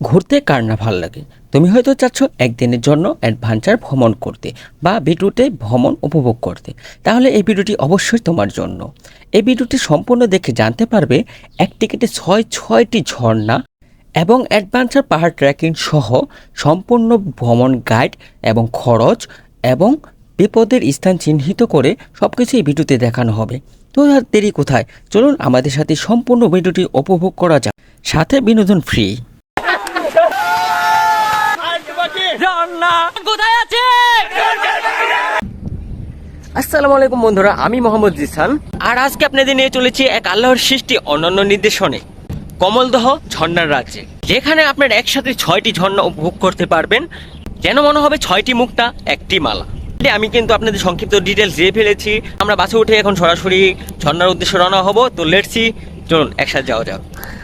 ঘুরতে কার না ভালো লাগে? তুমি হয়তো চাচ্ছ একদিনের জন্য অ্যাডভেঞ্চার ভ্রমণ করতে বা ভিডিওতে ভ্রমণ উপভোগ করতে। তাহলে এই ভিডিওটি অবশ্যই তোমার জন্য। এই ভিডিওটি সম্পূর্ণ দেখে জানতে পারবে এক টিকিটে ছয়, ছয়টি ঝর্ণা এবং অ্যাডভেঞ্চার পাহাড় ট্রেকিং সহ সম্পূর্ণ ভ্রমণ গাইড এবং খরচ এবং বিপদের স্থান চিহ্নিত করে সব কিছু এই ভিডিওতে দেখানো হবে। তো দেরি কোথায়? চলুন আমাদের সাথে সম্পূর্ণ ভিডিওটি উপভোগ করা যাক। সাথে বিনোদন ফ্রি কোথায় আছে? আসসালামু আলাইকুম বন্ধুরা আমি মোহাম্মদ জিসান। আর আজকে আপনাদের নিয়ে চলেছি এক আল্লাহর সৃষ্টি অন্যান্য নির্দেশনে কমলদহ ঝর্ণার রাজ্যে যেখানে আপনার একসাথে ছয়টি ঝর্ণা উপভোগ করতে পারবেন। যেন মনে হবে ছয়টি মুক্তা একটি মালা। আমি কিন্তু আপনাদের সংক্ষিপ্ত ডিটেলস দিয়ে ফেলেছি। আমরা বাসে উঠে এখন সরাসরি ঝর্ণার উদ্দেশ্যে রওনা হব। তো লেটসি চলুন, একসাথে যাওয়া যাক।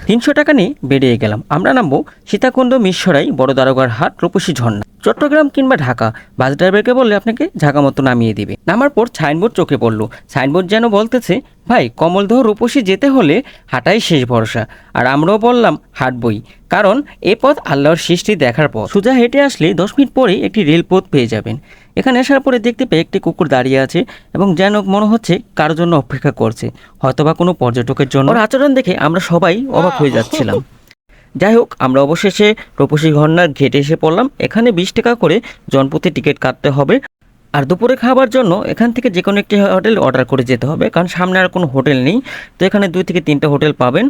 তিনশো টাকা নিয়ে বেরিয়ে গেলাম। আমরা নামবো সীতাকুণ্ড মিশরাই বড় দারোগার হাট রূপসী ঝর্ণা। চট্টগ্রাম কিংবা ঢাকা, বাস ড্রাইভারকে বললে আপনাকে ঢাকা মতো নামিয়ে দিবে। নামার পর সাইনবোর্ড চোখে পড়ল। সাইনবোর্ড যেন বলতেছে, ভাই, কমলদহ রূপসী যেতে হলে হাঁটাই শেষ ভরসা। আর আমরাও বললাম হাঁটবই কারণ এ পথ আল্লাহর সৃষ্টি দেখার পথ। সোজা হেঁটে আসলে দশ মিনিট পরেই একটি রেলপথ পেয়ে যাবেন। এখানে আসার পরে দেখতে পেয়ে একটি কুকুর দাঁড়িয়ে আছে এবং যেন মনে হচ্ছে কারও জন্য অপেক্ষা করছে, হয়তোবা কোনো পর্যটকের জন্য। আচরণ দেখে আমরা সবাই অবাক হয়ে যাচ্ছিলাম। যাই হোক, আমরা অবশেষে রূপসী ঝর্ণার ঘেটে এসে পড়লাম। এখানে বিশ টাকা করে জনপ্রতি টিকিট কাটতে হবে আর দুপুরে খাবার জন্য এখান থেকে যে কোনো একটি হোটেল অর্ডার করে যেতে হবে, কারণ সামনে আর কোনো হোটেল নেই। তো এখানে দুই থেকে তিনটা হোটেল পাবেন।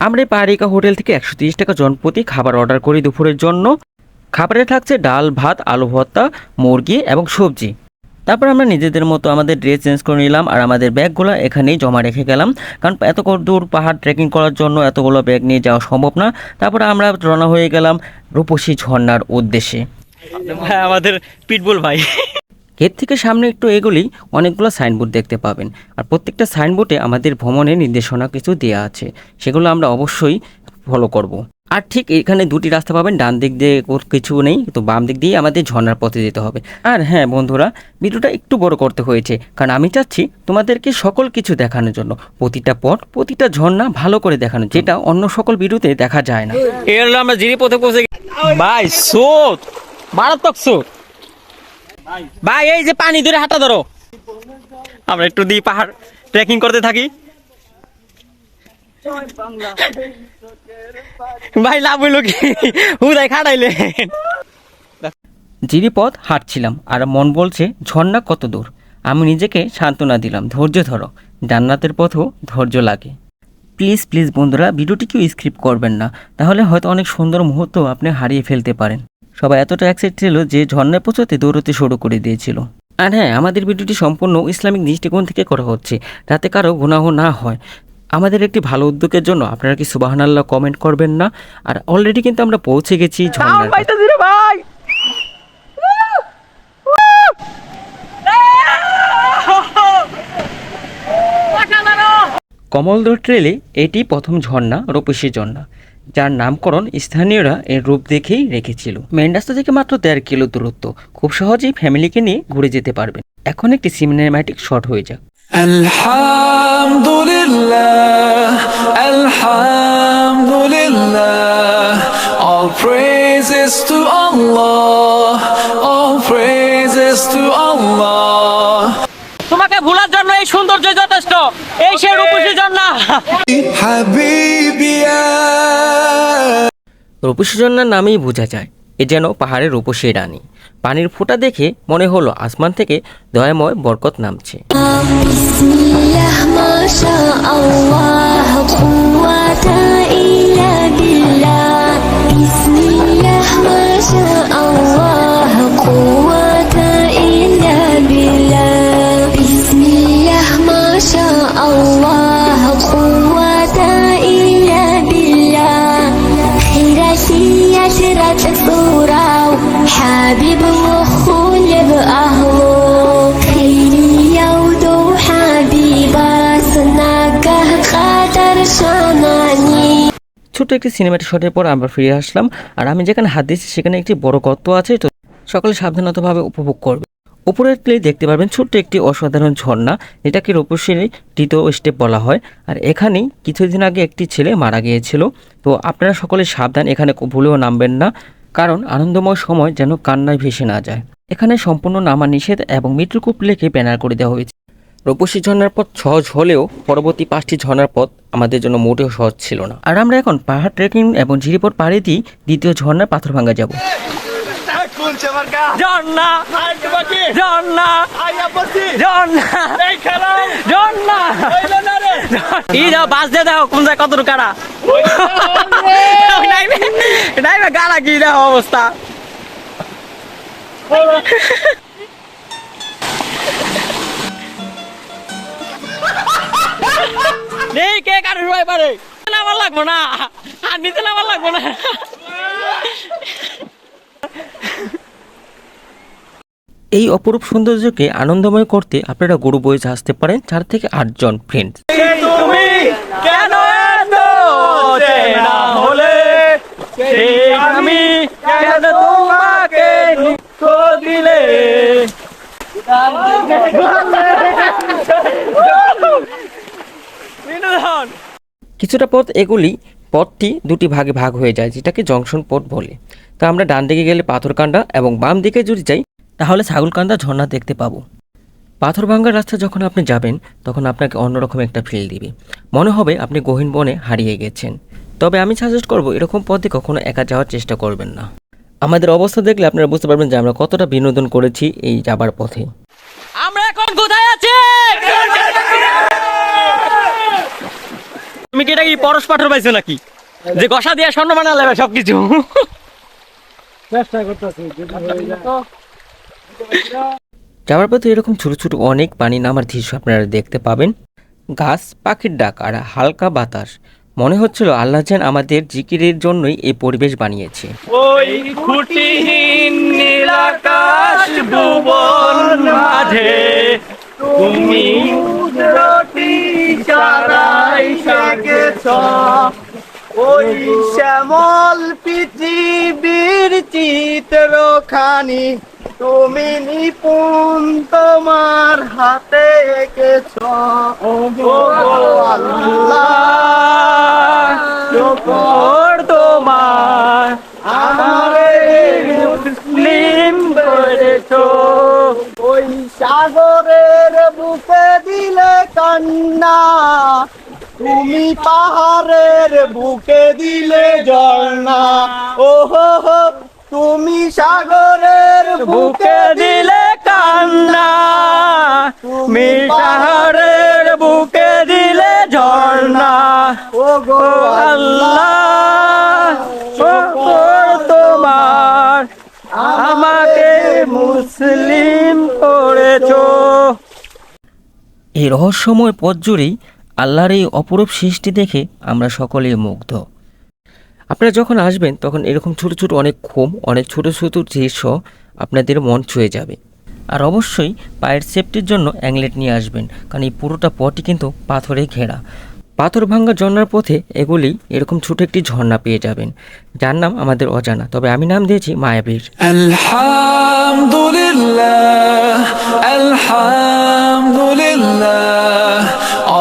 আমরা এই পাহাড়িকা হোটেল থেকে একশো টাকা জনপ্রতি খাবার অর্ডার করি দুপুরের জন্য। খাবারে থাকছে ডাল ভাত আলু ভর্তা মুরগি এবং সবজি। তারপর আমরা নিজেদের মতো আমাদের ড্রেস চেঞ্জ করে নিলাম আর আমাদের ব্যাগগুলো এখানেই জমা রেখে গেলাম। কারণ এত দূর পাহাড় ট্রেকিং করার জন্য এতগুলো ব্যাগ নিয়ে যাওয়া সম্ভব না। তারপরে আমরা রওনা হয়ে গেলাম রূপসী ঝর্ণার উদ্দেশ্যে। ভাই আমাদের পিটবুল ভাই। গেট থেকে সামনে একটু এগুলি অনেকগুলো সাইনবোর্ড দেখতে পাবেন। আর প্রত্যেকটা সাইনবোর্ডে আমাদের ভ্রমণের নির্দেশনা কিছু দেওয়া আছে। সেগুলো আমরা অবশ্যই ফলো করব। আর ঠিক এখানে দুটি রাস্তা পাবেন, ডান দিক দিয়ে কিছু নেই, তো বাম দিক দিয়ে আমাদের ঝর্ণার পথে যেতে হবে। আর হ্যাঁ বন্ধুরা, ভিডিওটা একটু বড় করতে হয়েছে, কারণ আমি চাচ্ছি তোমাদেরকে সকল কিছু দেখানোর জন্য, প্রতিটা পথ, প্রতিটা ঝর্ণা ভালো করে দেখানো যেটা অন্য সকল ভিডিওতে দেখা যায় না। এর হলো আমরা জিরি পথে পৌঁছে ভাই সোত মারাত্মক সোত ভাই, এই যে পানি ধরে হাঁটা ধরো। আমরা একটু দিই পাহাড় ট্রেকিং করতে থাকি। ভাই, লাভ হইল কি? জিরিপথ হাঁটছিলাম আর মন বলছে, ঝর্ণা কত দূর? আমি নিজেকে সান্ত্বনা দিলাম, ধৈর্য ধরো। জান্নাতের পথও ধৈর্য লাগে। প্লিজ প্লিজ বন্ধুরা ভিডিওটি কেউ স্ক্রিপ্ট করবেন না। তাহলে হয়তো অনেক সুন্দর মুহূর্ত আপনি হারিয়ে ফেলতে পারেন। সবাই এতটা অ্যাক্সাইট ছিল যে ঝর্ণায় পৌঁছতে দৌড়তে শুরু করে দিয়েছিল। আর হ্যাঁ আমাদের ভিডিওটি সম্পূর্ণ ইসলামিক দৃষ্টিকোণ থেকে করা হচ্ছে, যাতে কারও গুনাহ না হয়। আমাদের একটি ভালো উদ্যোগের জন্য আপনারা কি সুবাহান আল্লাহ কমেন্ট করবেন না? আর অলরেডি কিন্তু আমরা পৌঁছে গেছি ঝর্ণার। ভাই কমলদহ ট্রেলে এটি প্রথম ঝর্ণা রূপসী ঝর্ণা যার নামকরণ স্থানীয়রা এর রূপ দেখেই রেখেছিল। মেন রাস্তা থেকে মাত্র দেড় কিলো দূরত্ব। খুব সহজেই ফ্যামিলিকে নিয়ে ঘুরে যেতে পারবেন। এখন একটি সিনেম্যাটিক শট হয়ে যাক। Alhamdulillah, Alhamdulillah, all praises to Allah, all praises to Allah. তোমাকে ভুলার জন্য এই সৌন্দর্য যথেষ্ট এই সে রূপসী জন্না হাবিবিয়া রূপসী জন্নার নামেই বোঝা যায় এ যেন পাহাড়ের রূপসী রানী পানির ফোঁটা দেখে মনে হলো আসমান থেকে দয়াময় বরকত নামছে بسم الله حيرتي يسرت صورة حبيب مخلب أهو خيري يودو حبيبا سناكه قدر شاناني ছোট একটি সিনেমাটিক শটের পর আমরা ফিরে আসলাম আর আমি যেখানে হাত দিয়েছি সেখানে একটি বড় গর্ত আছে তো সকলে সাবধানতাভাবে উপভোগ করবে উপরের প্লে দেখতে পারবেন ছোট্ট একটি অসাধারণ ঝর্ণা, এটাকে রূপসীর দ্বিতীয় স্টেপ বলা হয়। আর এখানেই কিছুদিন আগে একটি ছেলে মারা গিয়েছিল। তো আপনারা সকলে সাবধান, এখানে ভুলেও নামবেন না। কারণ আনন্দময় সময় যেন কান্নায় ভেসে না যায়। এখানে সম্পূর্ণ নামা নিষেধ এবং মৃত্যুকূপ লেখে ব্যানার করে দেওয়া হয়েছে। রূপসী ঝর্ণার পথ সহজ হলেও পরবর্তী পাঁচটি ঝর্ণার পথ আমাদের জন্য মোটেও সহজ ছিল না। আর আমরা এখন পাহাড় ট্রেকিং এবং ঝিরিপথ পাড়ে দিয়ে দ্বিতীয় ঝর্ণার পাথর ভাঙ্গা যাব। ঝর্ণা ঝর্ণা ঝর্ণা ঝর্ণা এই দাও বাস দিয়ে দাও কোন জায়গায় কত কারা নাইবে গালা কি দেখো অবস্থা। নেই কে কারও সবাই পারে? নামার লাগবো না। আর নিতে নামার লাগবো না। এই অপরূপ সৌন্দর্যকে আনন্দময় করতে আপনারা গরু বয়ে আসতে পারেন চার থেকে আটজন ফ্রেন্ড কিছুটা পথ এগুলি পথটি দুটি ভাগে ভাগ হয়ে যায় যেটাকে জংশন পথ বলে। তো আমরা ডান দিকে গেলে পাথরকান্দা এবং বাম দিকে যদি যাই তাহলে ছাগলকান্দা ঝর্ণা দেখতে পাবো। পাথর ভাঙ্গার রাস্তা যখন আপনি যাবেন তখন আপনাকে অন্যরকম একটা ফিল দিবে। মনে হবে আপনি গহীন বনে হারিয়ে গেছেন। তবে আমি সাজেস্ট করব এরকম পথে কখনো একা যাওয়ার চেষ্টা করবেন না। আমাদের অবস্থা দেখলে আপনারা বুঝতে পারবেন যে আমরা কতটা বিনোদন করেছি এই যাবার পথে। আমরা এখন কোথায় আছি? তুমি কি এটা কি পরশ পাথর পাইছো নাকি? যে গসা দিয়ে স্বর্ণ বানালে সবকিছু। যাওয়ার পথে এরকম ছোট ছোট অনেক পানি নামার দৃশ্য আপনারা দেখতে পাবেন। গাছ, পাখির ডাক আর হালকা বাতাস। মনে হচ্ছিল আল্লাহ যেন আমাদের জিকিরের জন্যই এই পরিবেশ বানিয়েছে। তুমি ওই শ্যামল পৃথিবীর চিত্রখানি, তুমি নিপুণ তোমার হাতে এঁকেছ। আল্লাহ তোমার আমারে মুসলিম করেছ। ওই সাগরের বুকে দিলে কান্না তুমি পাহাড়ের বুকে দিলে ঝর্ণা। ও হো হো তুমি সাগরের বুকে দিলে কান্না। তুমি পাহাড়ের বুকে দিলে ঝর্ণা। ও গো আল্লাহ তোমার। আমাকে মুসলিম করেছ। এই রহস্যময় পথ জুড়েই আল্লাহর এই অপরূপ সৃষ্টি দেখে আমরা সকলেই মুগ্ধ। আপনারা যখন আসবেন, তখন এরকম ছোট ছোট অনেক ক্ষোম অনেক ছোট ছোটো দৃশ্য আপনাদের মন ছুঁয়ে যাবে। আর অবশ্যই পায়ের সেফটির জন্য অ্যাংলেট নিয়ে আসবেন, কারণ এই পুরোটা পথই কিন্তু পাথরে ঘেরা। পাথর ভাঙ্গা ঝর্নার পথে এগুলি এরকম ছোট একটি ঝর্ণা পেয়ে যাবেন, যার নাম আমাদের অজানা। তবে আমি নাম দিয়েছি মায়াবীর। আলহামদুলিল্লাহ আলহামদুলিল্লাহ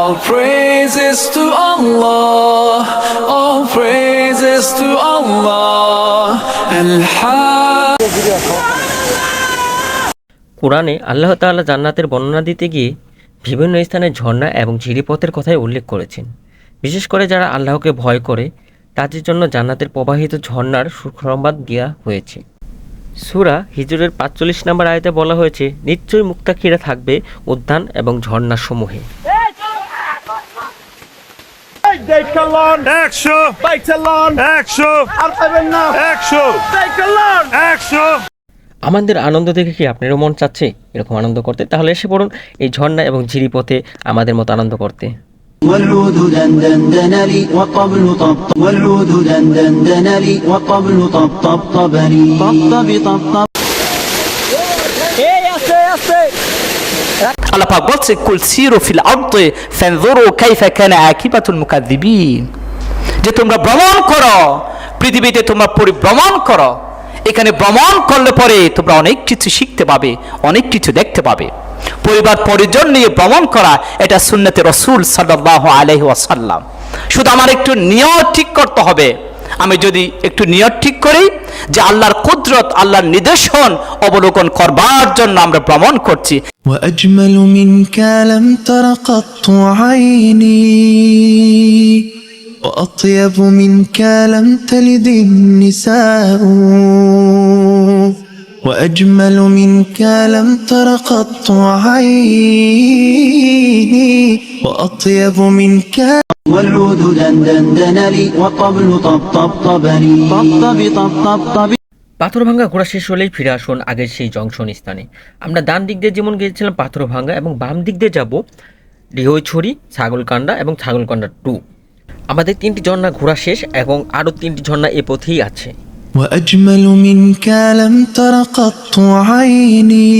All praises to Allah, all praises to Allah. কোরআনে আল্লাহ তাআলা জান্নাতের বর্ণনা দিতে গিয়ে বিভিন্ন স্থানে ঝর্ণা এবং ঝিরিপথের কথাই উল্লেখ করেছেন। বিশেষ করে যারা আল্লাহকে ভয় করে তাদের জন্য জান্নাতের প্রবাহিত ঝর্ণার সুসংবাদ দেওয়া হয়েছে। সুরা হিজুরের পাঁচচল্লিশ নম্বর আয়তে বলা হয়েছে নিশ্চয়ই মুক্তাকিরা থাকবে উদ্যান এবং ঝর্ণাসমূহে। ঝর্ণা সমূহে একশো একশো একশো একশো আমাদের আনন্দ দেখে কি আপনারও মন চাচ্ছে এরকম আনন্দ করতে তাহলে এসে পড়ুন এই ঝর্ণা এবং ঝিরিপথে আমাদের মতো আনন্দ করতে والعود دندن دن لي والطبل طب طب والعود دندن دن لي والطبل طب طب طبني طب আল্লাহ পাক বলছে কুল সিরু ফিল আরদে ফানজুরু কাইফা কানা আকিবাতুল মুকাদ্দিবিন যে তোমরা ভ্রমণ করো, পৃথিবীতে তোমরা পরিভ্রমণ করো। এখানে ভ্রমণ করলে পরে তোমরা অনেক কিছু শিখতে পাবে, অনেক কিছু দেখতে পাবে। পরিবার পরিজন নিয়ে ভ্রমণ করা, এটা সুন্নতে রসুল সাল্লাহ আলহি ওয়াসাল্লাম। শুধু আমার একটু নিয়ত ঠিক করতে হবে। আমি যদি একটু নিয়ত ঠিক করি যে আল্লাহর কুদরত আল্লাহর নির্দেশন অবলোকন করবার জন্য আমরা ভ্রমণ করছি وأجمل منك لم تر قط عيني وأطيب منك لم تلد النساء وأجمل منك لم تر قط عيني وأطيب منك والعود دندن دن لي والطبل طب طب طبني طب طب طب طب طب পাথরভাঙ্গা ঘোরা শেষ হলেই ফিরে আসুন আগের সেই জংশন স্থানে আমরা ডান দিক দিয়ে যেমন গিয়েছিলাম পাথরভাঙ্গা এবং বাম দিক দিয়ে যাব ঢেউছড়ি ছাগলকান্ডা এবং ছাগলকান্ডা টু আমাদের তিনটি ঝর্ণা ঘোরা শেষ এবং আরও তিনটি ঝর্ণা এ পথেই আছে وأجمل منك لم تر قط عيني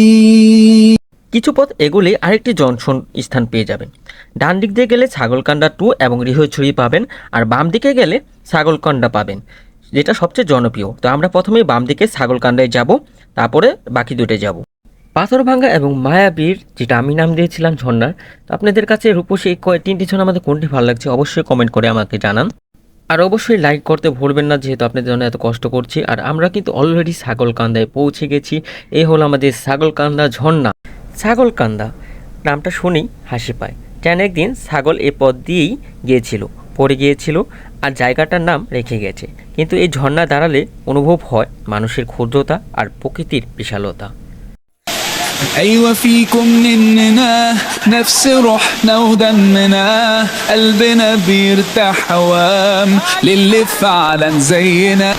কিছু পথ এগুলে আরেকটি জংশন স্থান পেয়ে যাবেন। ডান দিক দিয়ে গেলে ছাগলকান্ডা টু এবং রিহছড়ি পাবেন আর বাম দিকে গেলে ছাগলকান্ডা পাবেন, যেটা সবচেয়ে জনপ্রিয়। তো আমরা প্রথমে বাম দিকে ছাগলকান্ডায় যাব, তারপরে বাকি দুটো যাব। পাথরভাঙ্গা এবং মায়াবীর, যেটা আমি নাম দিয়েছিলাম ঝর্ণার, তো আপনাদের কাছে রূপসী এই কয়- তিনটি ঝর্ণা আমাদের কোনটি ভালো লাগছে অবশ্যই কমেন্ট করে আমাকে জানান। আর অবশ্যই লাইক করতে ভুলবেন না, যেহেতু আপনাদের জন্য এত কষ্ট করছি। আর আমরা কিন্তু অলরেডি ছাগলকান্দায় পৌঁছে গেছি। এই হলো আমাদের ছাগলকান্দা ঝর্ণা। ছাগলকান্দা নামটা শুনেই হাসি পায় যেন একদিন ছাগল এ পথ দিয়েই গিয়েছিল পড়ে গিয়েছিল আর জায়গাটার নাম রেখে গেছে কিন্তু এই ঝর্ণা দাঁড়ালে অনুভব হয় মানুষের ক্ষুদ্রতা আর প্রকৃতির বিশালতা أيوة فيكم مننا نفس روحنا ودمنا قلبنا بيرتاح هوام للي فعلا زينا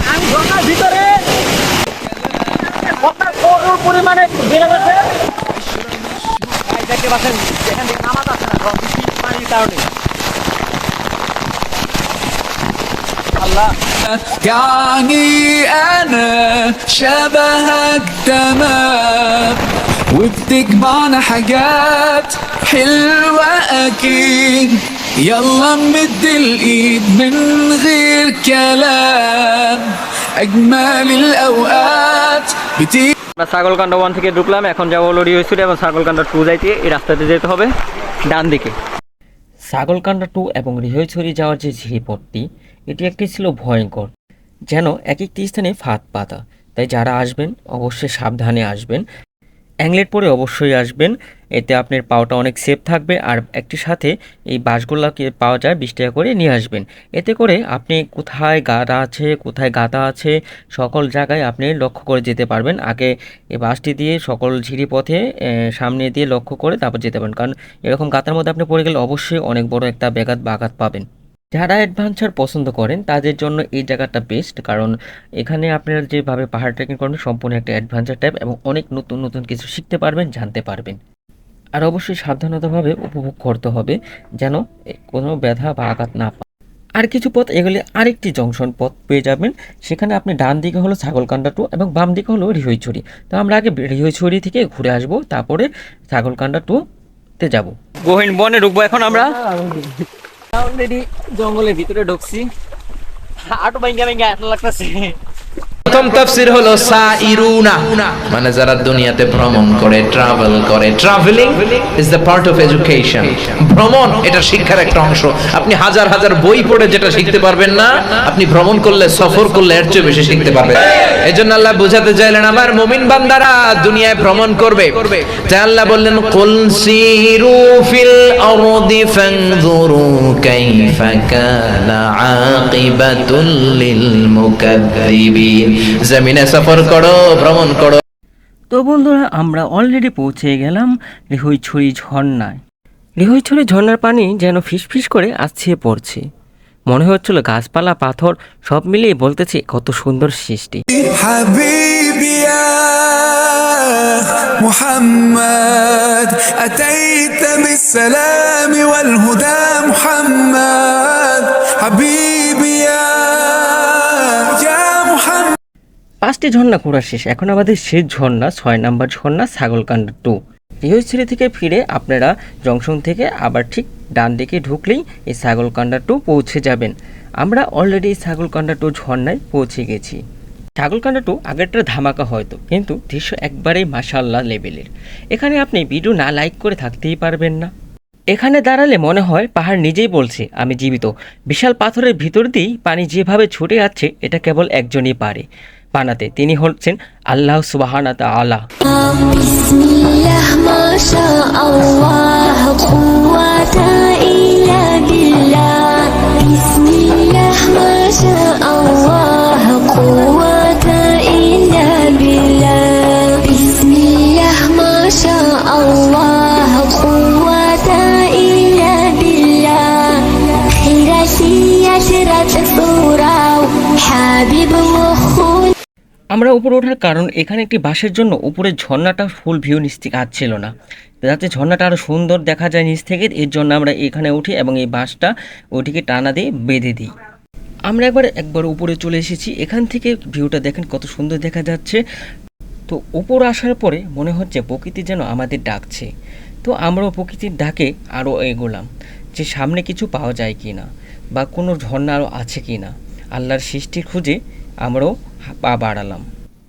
الله يعني أنا شبهك تمام وبتجمعنا حاجات حلوة أكيد يلا نمد الايد من غير كلام اجمل الاوقات بتيجي আমরা ছাগলকান্ড ওয়ান থেকে ঢুকলাম, এখন যাব হলো হয়েছিল এবং ছাগলকান্ড টু যাইতে, এই রাস্তাতে যেতে হবে ডান দিকে ছাগলকান্দা টু এবং রিহইছড়ি যাওয়ার যে ঝিরিপথটি, এটি একটি ছিল ভয়ঙ্কর, যেন এক একটি স্থানে ফাঁদ পাতা। তাই যারা আসবেন, অবশ্যই সাবধানে আসবেন। অ্যাংলেট পরে অবশ্যই আসবেন। এতে আপনার পাওয়াটা অনেক সেফ থাকবে আর একটি সাথে এই বাসগুলোকে পাওয়া যায় বিশ টাকা করে নিয়ে আসবেন। এতে করে আপনি কোথায় গাদা আছে, কোথায় গাদা আছে, সকল জায়গায় আপনি লক্ষ্য করে যেতে পারবেন। আগে এই বাসটি দিয়ে সকল ঝিরিপথে পথে সামনে দিয়ে লক্ষ্য করে তারপর যেতে পারেন কারণ এরকম গাতার মধ্যে আপনি পড়ে গেলে অবশ্যই অনেক বড় একটা ব্যাঘাত বা আঘাত পাবেন। যারা অ্যাডভেঞ্চার পছন্দ করেন তাদের জন্য এই জায়গাটা বেস্ট কারণ এখানে আপনারা যেভাবে পাহাড় ট্রেকিং করবেন সম্পূর্ণ একটা অ্যাডভেঞ্চার টাইপ এবং অনেক নতুন নতুন কিছু শিখতে পারবেন জানতে পারবেন। আর অবশ্যই সাবধানতাভাবে উপভোগ করতে হবে যেন কোনো ব্যথা বা আঘাত না পায় আর কিছু পথ এগুলি আরেকটি জংশন পথ পেয়ে যাবেন সেখানে আপনি ডান দিকে হলো ছাগলকান্দা টু এবং বাম দিকে হলো রিহইছড়ি। তো আমরা আগে রিহইছড়ি থেকে ঘুরে আসব তারপরে ছাগলকান্দা টু তে যাব। গহীন বনে ঢুকবো এখন আমরা? অলরেডি জঙ্গলের ভিতরে ঢুকছি। আটো ভাঙ্গা ভাঙ্গা লাগতেছে। প্রথম তাফসির হলো সাইরুনা। মানে যারা দুনিয়াতে ভ্রমণ করে ট্রাভেল করে। Travelling is the part of education ভ্রমণ, এটা শিক্ষার একটা অংশ। আপনি হাজার হাজার বই পড়ে যেটা শিখতে পারবেন না, আপনি ভ্রমণ করলে, সফর করলে এর চেয়ে বেশি শিখতে পারবেন। এজন্য আল্লাহ বুঝাতে চাইলেন, আমার মুমিন বান্দারা দুনিয়ায় ভ্রমণ করবে। তাই আল্লাহ বললেন, কুল সিরু ফিল আরদি ফানজুরু কাইফা কানা আকিবাতুল লিল মুকাদ্দিবিন। জমিনে সফর করো ভ্রমণ করো তো বন্ধুরা আমরা অলরেডি পৌঁছে গেলাম রিহইছড়ি ঝর্ণায় রিহইছড়ি ঝর্ণার পানি যেন ফিসফিস করে আসছে পড়ছে মনে হচ্ছিল গাছপালা পাথর সব মিলিয়ে বলতেছে কত সুন্দর সৃষ্টি حبيبي يا محمد أتيت بالسلام والهدى محمد حبيبي পাঁচটি ঝর্ণা ঘোরা শেষ। এখন আমাদের শেষ ঝর্ণা, ছয় নাম্বার ঝর্ণা ছাগলকান্ডা টু। রিহইছড়ি থেকে ফিরে আপনারা জংশন থেকে আবার ঠিক ডান দিকে ঢুকলেই এই ছাগলকান্ডা টু পৌঁছে যাবেন। আমরা অলরেডি এই ছাগলকান্ডা টু ঝর্ণায় পৌঁছে গেছি। ছাগলকান্ডাটু আগেরটা ধামাকা হয়তো, কিন্তু দৃশ্য একবারেই মাশাল্লাহ লেভেলের। এখানে আপনি ভিডিও না লাইক করে থাকতেই পারবেন না। এখানে দাঁড়ালে মনে হয় পাহাড় নিজেই বলছে, আমি জীবিত। বিশাল পাথরের ভিতর দিয়েই পানি যেভাবে ছুটে যাচ্ছে এটা কেবল একজনই পারে। বানাতে। তিনি হচ্ছেন আল্লাহ সুবাহানা আলাহ আলা আল্লাহ উপরে ওঠার কারণ, এখানে একটি বাসের জন্য উপরের ঝর্ণাটা ফুল ভিউ নিচ থেকে আসছিল না। যাতে ঝর্ণাটা আরও সুন্দর দেখা যায় নিচ থেকে, এর জন্য আমরা এখানে উঠি এবং এই বাসটা ওটিকে টানা দিয়ে বেঁধে দিই। আমরা একবার একবার উপরে চলে এসেছি, এখান থেকে ভিউটা দেখেন কত সুন্দর দেখা যাচ্ছে। তো উপর আসার পরে মনে হচ্ছে প্রকৃতি যেন আমাদের ডাকছে। তো আমরাও প্রকৃতির ডাকে আরও এগোলাম যে সামনে কিছু পাওয়া যায় কি না বা কোনো ঝর্ণা আরও আছে কি না আল্লাহর সৃষ্টির খুঁজে আমরাও পা বাড়ালাম।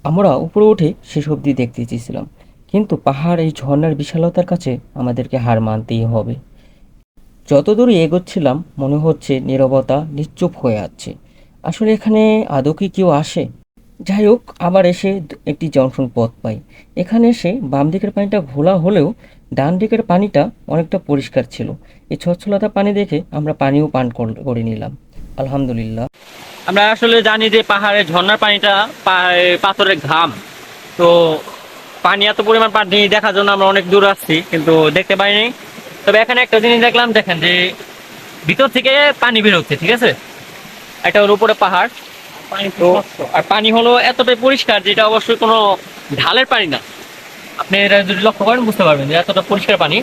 আমরা উপরে উঠে শেষ অবধি দেখতে চেয়েছিলাম। কিন্তু পাহাড় এই ঝর্ণার বিশালতার কাছে আমাদেরকে হার মানতেই হবে। যতদূর এগোচ্ছিলাম, মনে হচ্ছে নিরবতা নিশ্চুপ হয়ে আছে। আসলে এখানে আদৌ কি কেউ আসে? যাই হোক, আবার এসে একটি জংশন পথ পাই। এখানে এসে বাম দিকের পানিটা ঘোলা হলেও ডান দিকের পানিটা অনেকটা পরিষ্কার ছিল। এই স্বচ্ছলতা পানি দেখে আমরা পানিও পান করে নিলাম। আলহামদুলিল্লাহ। আমরা আসলে জানি যে পাহাড়ের ঝর্ণার পানিটা পাথরের ঘাম। তো পানি এত পরিমাণ পানি দেখার জন্য আমরা অনেক দূর আসছি, কিন্তু দেখতে পাইনি। তবে এখানে একটা জিনিস দেখলাম, দেখেন যে ভিতর থেকে পানি বেরোচ্ছে ঠিক আছে? এটা হলো উপরে পাহাড়। তো আর পানি হলো এতটাই পরিষ্কার যেটা অবশ্যই কোনো ঢালের পানি না। আপনি এটা যদি লক্ষ্য করেন বুঝতে পারবেন যে এতটা পরিষ্কার পানি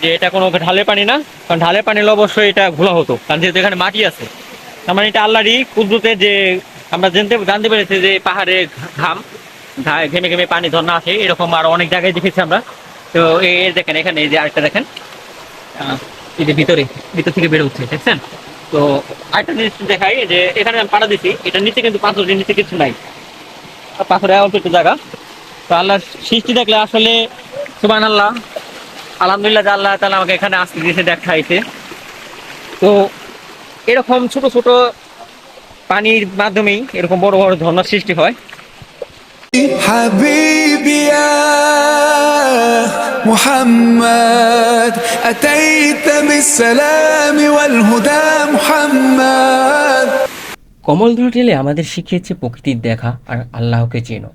যে এটা কোনো ঢালের পানি না কারণ ঢালের পানি হলে অবশ্যই এটা ঘোলা হতো। কারণ যেহেতু এখানে মাটি আছে তার মানে এটা আল্লাহরই কুদরতে যে আমরা জানতে জানতে পেরেছি যে পাহাড়ে ঘাম ঘেমে ঘেমে পানি ঝর্ণা আসে এরকম আর অনেক জায়গায় দেখেছি আমরা। তো এই দেখেন এখানে এই যে আরেকটা দেখেন আহ, এই যে ভিতরে ভিতর থেকে বের হচ্ছে দেখছেন? তো আরেকটা জিনিস দেখাই যে এখানে আমি পাড়া দিছি এটার নিচে কিন্তু পাথরের নিচে কিছু নাই। পাথরে অল্প একটু জায়গা। তো আল্লাহ সৃষ্টি দেখলে আসলে সুবান আল্লাহ আলহামদুলিল্লাহ আল্লাহ তালা আমাকে এখানে আসতে দিয়েছে, দেখাইছে। তো এরকম ছোট ছোট পানির মাধ্যমেই এরকম বড় বড় ঝর্নার সৃষ্টি হয়। হাবিবিয়া محمد أتيت بالسلام والهدى محمد কমলধর টেলে আমাদের শিখিয়েছে প্রকৃতির দেখা আর আল্লাহকে চেনো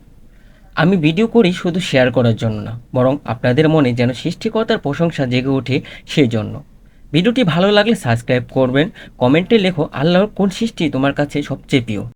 আমি ভিডিও করি শুধু শেয়ার করার জন্য না বরং আপনাদের মনে যেন সৃষ্টিকর্তার প্রশংসা জেগে ওঠে সেই জন্য ভিডিওটি ভালো লাগলে সাবস্ক্রাইব করবেন কমেন্টে লেখো আল্লাহর কোন সৃষ্টি তোমার কাছে সবচেয়ে প্রিয়